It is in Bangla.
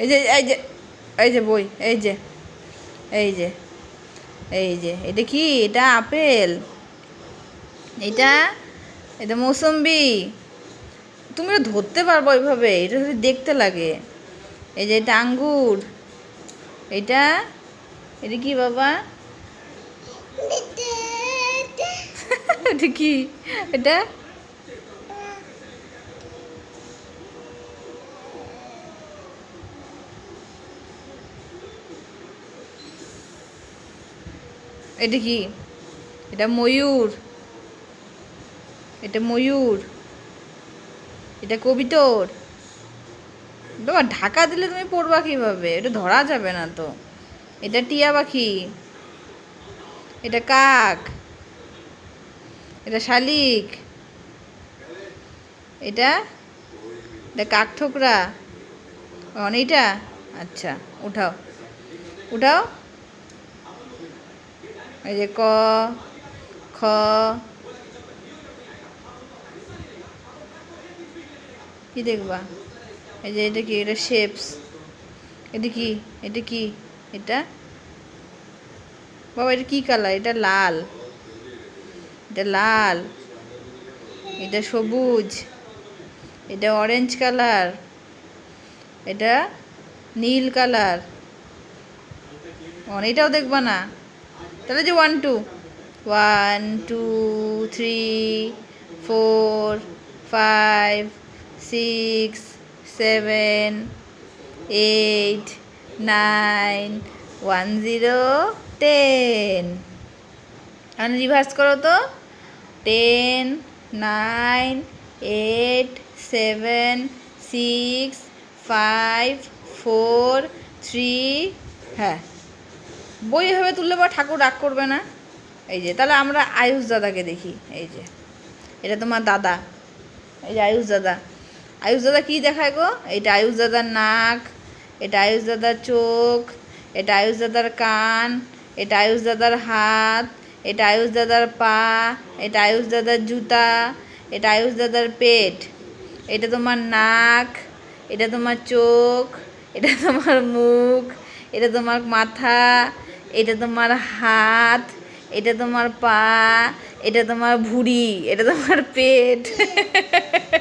এই যে এই যে এই যে বই এই যে এই যে এই যে এটা কি? এটা আপেল। এটা এটা মৌসম্বি। তুমি এটা ধরতে পারব ওইভাবে এটা দেখতে লাগে। এই যে এটা আঙ্গুর। এটা এটা কি বাবা? এটা কি? এটা? এটা কি? এটা ময়ূর। এটা ময়ূর। এটা কবিতর। বাবা ঢাকা দিলে তুমি পড়বা কীভাবে? এটা ধরা যাবে না তো। এটা টিয়া পাখি। এটা কাক। এটা শালিক। এটা? এটা কাক ঠোকরা। অনেকটা আচ্ছা উঠাও। উঠাও। এই যে ক, খ। কি দেখবা? এই যে এটা কি? এটা শেপস এটা কি? এটা কি? এটা? বাবা, এটা কি কালার এটা লাল। এটা লাল। এটা সবুজ। এটা অরেঞ্জ কালার এটা নীল কালার অনেকটাও দেখবা না? তাহলে যে one two one two three four five six seven eight nine one zero ten এখন রিভার্স করো তো ten nine eight seven six five four three হ্যাঁ। বই এভাবে তুললে বা ঠাকুর রাগ করবে না? এই যে, তাহলে আমরা আয়ুষ দাদাকে দেখি, এই যে। এটা তোমার দাদা, এই যে আয়ুষ দাদা। আয়ুষ দাদা কী দেখায় গো? এটা আয়ুষ দাদার নাক, এটা আয়ুষ দাদার চোখ, এটা আয়ুষ দাদার কান, এটা আয়ুষ দাদার হাত, এটা আয়ুষ দাদার পা, এটা আয়ুষ দাদার জুতা, এটা আয়ুষ দাদার পেট, এটা তোমার নাক, এটা তোমার চোখ, এটা তোমার মুখ, এটা তোমার মাথা এটা তোমার হাত এটা তোমার পা এটা তোমার ভুঁড়ি এটা তোমার পেট।